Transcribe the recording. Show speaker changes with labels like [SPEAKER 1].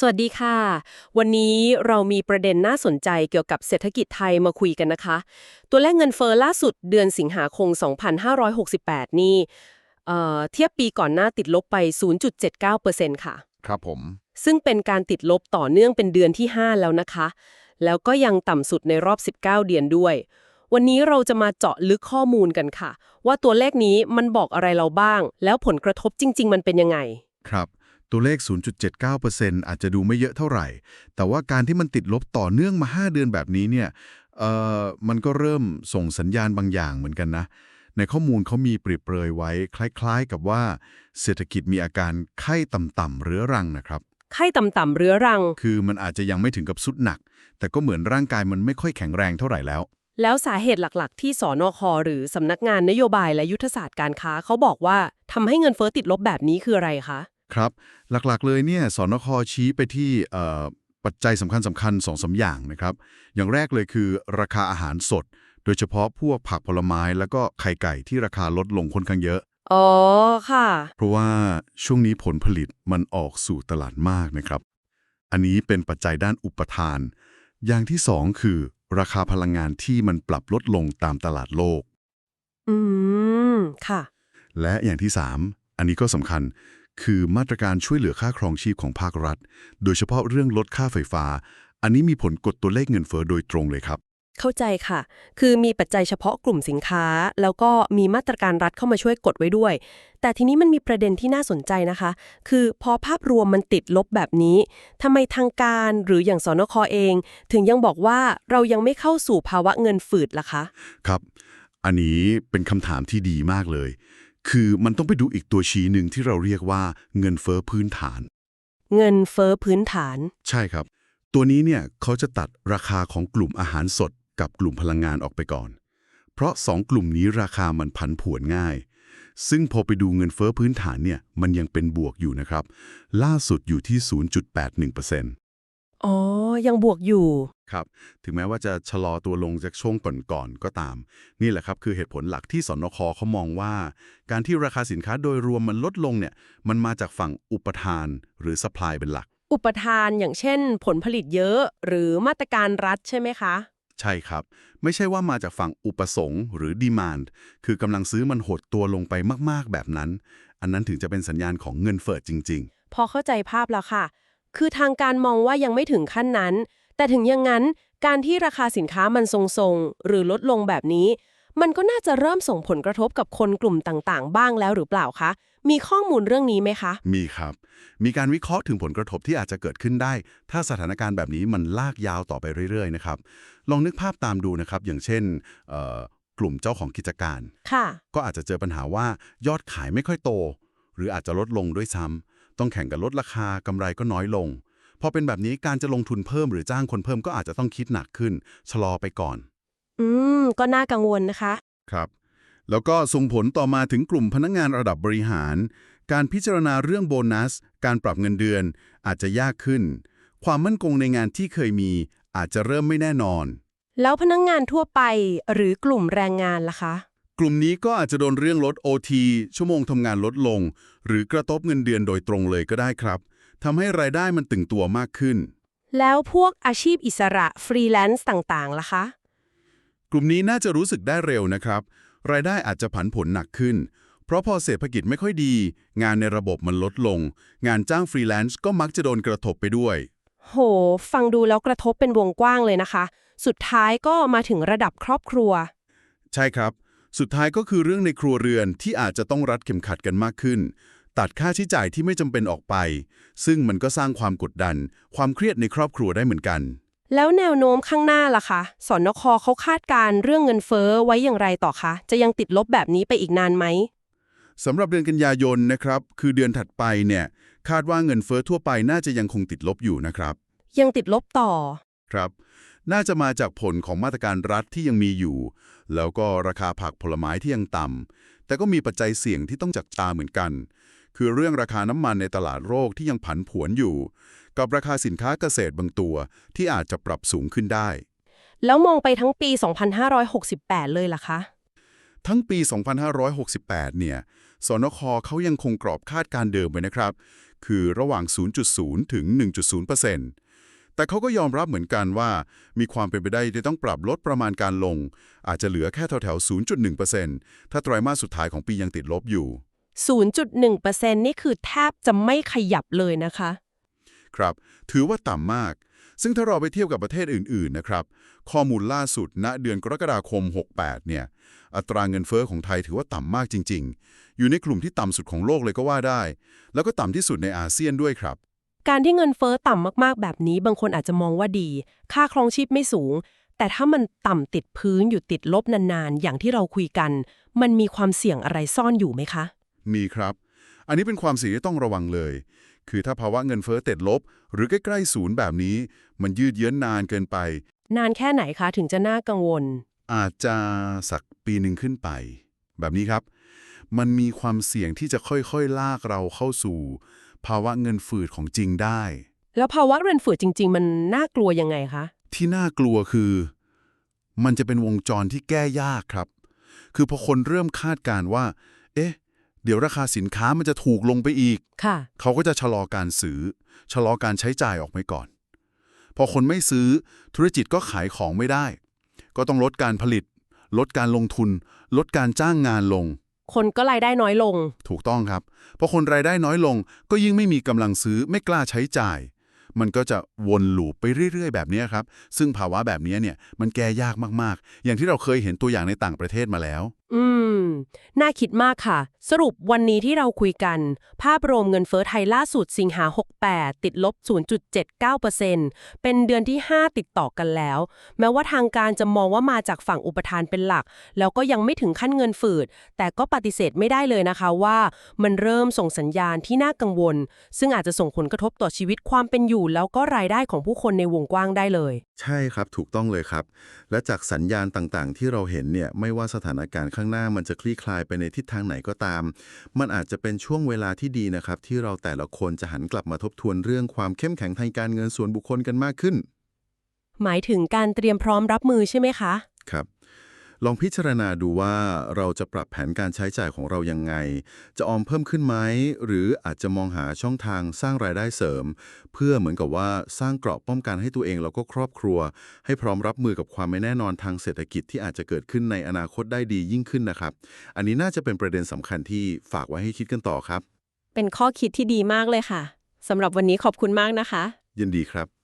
[SPEAKER 1] สวัสดีค่ะ วันนี้เรามีประเด็นน่าสนใจเกี่ยวกับเศรษฐกิจไทยมาคุยกันนะคะ ตัวเลขเงินเฟอ้อล่าสุดเดือนสิงหาคม 2568 นี่เอ่อเทียบปีก่อนหน้าติดลบไป 0.79%ค่ะ
[SPEAKER 2] ครับผม
[SPEAKER 1] ซึ่งเป็นการติดลบต่อเนื่องเป็นเดือนที่ 5 แล้วนะคะ แล้วก็ยังต่ำสุดในรอบ 19 เดือนด้วย วันนี้เราจะมาเจาะลึกข้อมูลกันค่ะ ว่าตัวเลขนี้มันบอกอะไรเราบ้าง แล้วผลกระทบจริง ๆ มันเป็นยังไง
[SPEAKER 2] ครับ ตัวเลข 0.79%อาจจะดูไม่เยอะเท่าไหร่ แต่ว่าการที่มันติดลบต่อเนื่องมา 5 เดือนแบบนี้เนี่ยเอ่อมันก็เริ่มส่งสัญญาณบางอย่างเหมือนกันนะ ในข้อมูลเขามีเปรียบเปรยไว้ คล้าย ๆ กับว่าเศรษฐกิจมีอาการไข้ต่ำๆเรื้อรังนะครับ
[SPEAKER 1] ไข้ต่ำๆเรื้อรัง
[SPEAKER 2] คือมันอาจจะยังไม่ถึงกับสุดหนัก แต่ก็เหมือนร่างกายมันไม่ค่อยแข็งแรงเท่าไหร่แล้ว
[SPEAKER 1] แล้วสาเหตุหลักๆ ที่สอนอคอหรือสำนักงานนโยบายและยุทธศาสตร์การค้าเขาบอกว่าทำให้เงินเฟ้อติดลบแบบนี้คืออะไรคะ
[SPEAKER 2] ครับ หลักๆเลยเนี่ยสนคชี้ไปที่เอ่อปัจจัยสำคัญสำคัญสองสาอย่างนะครับ อย่างแรกเลยคือราคาอาหารสด โดยเฉพาะพวกผักผลไม้แล้วก็ไข่ไก่ที่ราคาลดลงค่อนข้างเยอะ
[SPEAKER 1] อ๋อ ค่ะ
[SPEAKER 2] เพราะว่าช่วงนี้ผลผลิตมันออกสู่ตลาดมากนะครับ อันนี้เป็นปัจจัยด้านอุปทาน อย่างที่สองคือ ราคาพลังงานที่มันปรับลดลงตามตลาดโลก
[SPEAKER 1] อืม ค่ะ
[SPEAKER 2] และอย่างที่3อันนี้ก็สำคัญ คือมาตรการช่วยเหลือค่าครองชีพของภาครัฐ โดยเฉพาะเรื่องลดค่าไฟฟ้า อันนี้มีผลกดตัวเลขเงินเฟ้อโดยตรงเลยครับ
[SPEAKER 1] เข้าใจค่ะ คือมีปัจจัยเฉพาะกลุ่มสินค้า แล้วก็มีมาตรการรัฐเข้ามาช่วยกดไว้ด้วย แต่ทีนี้มันมีประเด็นที่น่าสนใจนะคะ คือพอภาพรวมมันติดลบแบบนี้ทำไมทางการหรืออย่างสนคเอง ถึงยังบอกว่าเรายังไม่เข้าสู่ภาวะเงินฝืดล่ะคะ
[SPEAKER 2] ครับ อันนี้เป็นคำถามที่ดีมากเลย คือมันต้องไปดูอีกตัวชี้หนึ่งที่เราเรียกว่าเงินเฟ้อพื้นฐาน
[SPEAKER 1] เงินเฟ้อพื้นฐาน
[SPEAKER 2] ใช่ครับ ตัวนี้เนี่ยเขาจะตัดราคาของกลุ่มอาหารสดกับกลุ่มพลังงานออกไปก่อน เพราะสองกลุ่มนี้ราคามันผันผวนง่าย ซึ่งพอไปดูเงินเฟ้อพื้นฐานเนี่ยมันยังเป็นบวกอยู่นะครับ ล่าสุดอยู่ที่ 0.81%
[SPEAKER 1] อ๋อ ยังบวกอยู่
[SPEAKER 2] ครับ ถึงแม้ว่าจะชะลอตัวลงจากช่วงก่อนๆก็ตาม นี่แหละครับคือเหตุผลหลักที่สนคเขามองว่า การที่ราคาสินค้าโดยรวมมันลดลงเนี่ยมันมาจากฝั่งอุปทานหรือ supply เป็นหลัก
[SPEAKER 1] อุปทานอย่างเช่น ผลผลิตเยอะหรือมาตรการรัฐใช่ไหมคะ
[SPEAKER 2] ใช่ครับ ไม่ใช่ว่ามาจากฝั่งอุปสงค์หรือ demand คือกำลังซื้อมันหดตัวลงไปมากๆแบบนั้น อันนั้นถึงจะเป็นสัญญาณของเงินเฟ้อจริง
[SPEAKER 1] พอเข้าใจภาพแล้วค่ะ คือทางการมองว่ายังไม่ถึงขั้นนั้น แต่ถึงอย่างนั้น การที่ราคาสินค้ามันทรงๆ หรือลดลงแบบนี้ มันก็น่าจะเริ่มส่งผลกระทบกับคนกลุ่มต่างๆ บ้างแล้วหรือเปล่าคะ มีข้อมูลเรื่องนี้ไหมคะ
[SPEAKER 2] ๆมีครับ มีการวิเคราะห์ถึงผลกระทบที่อาจจะเกิดขึ้นได้ ถ้าสถานการณ์แบบนี้มันลากยาวต่อไปเรื่อยๆนะครับ ลองนึกภาพตามดูนะครับ อย่างเช่นเอ่อกลุ่มเจ้าของกิจการ
[SPEAKER 1] ค่ะ
[SPEAKER 2] ก็อาจจะเจอปัญหาว่ายอดขายไม่ค่อยโต หรืออาจจะลดลงด้วยซ้ำต้องแข่งกับลดราคากำไรก็น้อยลง พอเป็นแบบนี้การจะลงทุนเพิ่มหรือจ้างคนเพิ่มก็อาจจะต้องคิดหนักขึ้น ชะลอไปก่อน
[SPEAKER 1] อืม ก็น่ากังวลนะคะ
[SPEAKER 2] ครับ แล้วก็ส่งผลต่อมาถึงกลุ่มพนักงานระดับบริหาร การพิจารณาเรื่องโบนัส การปรับเงินเดือน อาจจะยากขึ้น ความมั่นคงในงานที่เคยมี อาจจะเริ่มไม่แน่นอน
[SPEAKER 1] แล้วพนักงงานทั่วไปหรือกลุ่มแรงงานล่ะคะ
[SPEAKER 2] กลุ่มนี้ก็อาจจะโดนเรื่องลด OT ชั่วโมงทำงานลดลง หรือกระทบเงินเดือนโดยตรงเลยก็ได้ครับ ทำให้รายได้มันตึงตัวมากขึ้น
[SPEAKER 1] แล้วพวกอาชีพอิสระฟรีแลนซ์ต่างๆล่ะคะ
[SPEAKER 2] กลุ่มนี้น่าจะรู้สึกได้เร็วนะครับ รายได้อาจจะผันผวนหนักขึ้น เพราะพอเศรษฐกิจไม่ค่อยดี งานในระบบมันลดลง งานจ้างฟรีแลนซ์ก็มักจะโดนกระทบไปด้วย
[SPEAKER 1] โห ฟังดูแล้วกระทบเป็นวงกว้างเลยนะคะ สุดท้ายก็มาถึงระดับครอบครัว
[SPEAKER 2] ใช่ครับ สุดท้ายก็คือเรื่องในครัวเรือนที่อาจจะต้องรัดเข็มขัดกันมากขึ้น ตัดค่าใช้จ่ายที่ไม่จำเป็นออกไป ซึ่งมันก็สร้างความกดดัน ความเครียดในครอบครัวได้เหมือนกัน
[SPEAKER 1] แล้วแนวโน้มข้างหน้าล่ะคะสนคเขาคาดการณ์เรื่องเงินเฟ้อไว้อย่างไรต่อคะ จะยังติดลบแบบนี้ไปอีกนานไหม
[SPEAKER 2] สำหรับเดือนกันยายนนะครับ คือเดือนถัดไปเนี่ยคาดว่าเงินเฟ้อทั่วไปน่าจะยังคงติดลบอยู่นะครับ
[SPEAKER 1] ยังติดลบต่อ
[SPEAKER 2] ครับ น่าจะมาจากผลของมาตรการรัฐที่ยังมีอยู่ แล้วก็ราคาผักผลไม้ที่ยังต่ำแต่ก็มีปัจจัยเสี่ยงที่ต้องจับตาเหมือนกัน คือเรื่องราคาน้ำมันในตลาดโลกที่ยังผันผวนอยู่ กับราคาสินค้าเกษตรบางตัวที่อาจจะปรับสูงขึ้นได้
[SPEAKER 1] แล้วมองไปทั้งปี 2568 เลยล่ะคะ
[SPEAKER 2] ทั้งปี 2568 เนี่ย สนคเขายังคงกรอบคาดการณ์เดิมไว้นะครับ คือระหว่าง 0.0 ถึง 1.0%แต่เขาก็ยอมรับเหมือนกันว่า มีความเป็นไปได้ที่ต้องปรับลดประมาณการลง อาจจะเหลือแค่แถวๆ0.1%ถ้าไตรมาสสุดท้ายของปียังติดลบอยู่
[SPEAKER 1] 0.1%นี่คือแทบจะไม่ขยับเลยนะคะ
[SPEAKER 2] ครับ ถือว่าต่ำมาก ซึ่งถ้าเราไปเทียบกับประเทศอื่น ๆ นะครับ ข้อมูลล่าสุดณเดือนกรกฎาคม 68 เนี่ย อัตราเงินเฟอ้อของไทยถือว่าต่ำมากจริง ๆ อยู่ในกลุ่มที่ต่ำสุดของโลกเลยก็ว่าได้ แล้วก็ต่ำที่สุดในอาเซียนด้วยครับ
[SPEAKER 1] การที่เงินเฟ้อต่ำมากๆ แบบนี้ บางคนอาจจะมองว่าดี ค่าครองชีพไม่สูง แต่ถ้ามันต่ำติดพื้นอยู่ติดลบนานๆ อย่างที่เราคุยกัน มันมีความเสี่ยงอะไรซ่อนอยู่ไหมคะ
[SPEAKER 2] มีครับ อันนี้เป็นความเสี่ยงที่ต้องระวังเลย คือถ้าภาวะเงินเฟ้อติดลบ หรือใกล้ๆศูนย์แบบนี้ มันยืดเยื้อนนานเกินไป
[SPEAKER 1] นานแค่ไหนคะถึงจะน่ากังวล
[SPEAKER 2] อาจจะสักปีหนึ่งขึ้นไป แบบนี้ครับ มันมีความเสี่ยงที่จะค่อยๆ ลากเราเข้าสู่ ภาวะเงินฝืดของจริงได้
[SPEAKER 1] แล้วภาวะเงินฝืดจริง ๆ มันน่ากลัวยังไงคะ
[SPEAKER 2] ที่น่ากลัวคือ มันจะเป็นวงจรที่แก้ยากครับ คือพอคนเริ่มคาดการณ์ว่า เอ๊ะ เดี๋ยวราคาสินค้ามันจะถูกลงไปอีก
[SPEAKER 1] ค่ะ
[SPEAKER 2] เขาก็จะชะลอการซื้อ ชะลอการใช้จ่ายออกไปก่อน พอคนไม่ซื้อธุรกิจก็ขายของไม่ได้ ก็ต้องลดการผลิต ลดการลงทุน ลดการจ้างงานลง
[SPEAKER 1] คนก็รายได้น้อยลง
[SPEAKER 2] ถูกต้องครับ เพราะคนรายได้น้อยลง ก็ยิ่งไม่มีกำลังซื้อไม่กล้าใช้จ่าย มันก็จะวนลูปไปเรื่อย ๆ แบบนี้ครับ ซึ่งภาวะแบบนี้เนี่ยมันแก้ยากมากๆ อย่างที่เราเคยเห็นตัวอย่างในต่างประเทศมาแล้ว
[SPEAKER 1] อืม น่าคิดมากค่ะ สรุปวันนี้ที่เราคุยกัน ภาพรวมเงินเฟ้อไทยล่าสุดสิงหา 68 ติดลบ 0.79%เป็นเดือนที่ 5 ติดต่อกันแล้ว แม้ว่าทางการจะมองว่ามาจากฝั่งอุปทานเป็นหลัก แล้วก็ยังไม่ถึงขั้นเงินฝืด แต่ก็ปฏิเสธไม่ได้เลยนะคะว่า มันเริ่มส่งสัญญาณที่น่ากังวล ซึ่งอาจจะส่งผลกระทบต่อชีวิตความเป็นอยู่ แล้วก็รายได้ของผู้คนในวงกว้างได้เลย
[SPEAKER 3] ใช่ครับถูกต้องเลยครับ และจากสัญญาณต่างๆ ที่เราเห็นเนี่ยไม่ว่าสถานการณ์ข้างหน้ามันจะคลี่คลายไปในทิศทางไหนก็ตาม มันอาจจะเป็นช่วงเวลาที่ดีนะครับ ที่เราแต่ละคนจะหันกลับมาทบทวนเรื่องความเข้มแข็งทางการเงินส่วนบุคคลกันมากขึ้น
[SPEAKER 1] หมายถึงการเตรียมพร้อมรับมือใช่ไหมคะ
[SPEAKER 3] ครับ ลองพิจารณาดูว่าเราจะปรับแผนการใช้จ่ายของเรายังไง จะออมเพิ่มขึ้นไหม หรืออาจจะมองหาช่องทางสร้างรายได้เสริม เพื่อเหมือนกับว่าสร้างเกราะป้องกันให้ตัวเองแล้วก็ครอบครัว ให้พร้อมรับมือกับความไม่แน่นอนทางเศรษฐกิจที่อาจจะเกิดขึ้นในอนาคตได้ดียิ่งขึ้นนะครับ อันนี้น่าจะเป็นประเด็นสำคัญที่ฝากไว้ให้คิดกันต่อครับ
[SPEAKER 1] เป็นข้อคิดที่ดีมากเลยค่ะสำหรับวันนี้ขอบคุณมากนะคะ
[SPEAKER 3] ยินดีครับ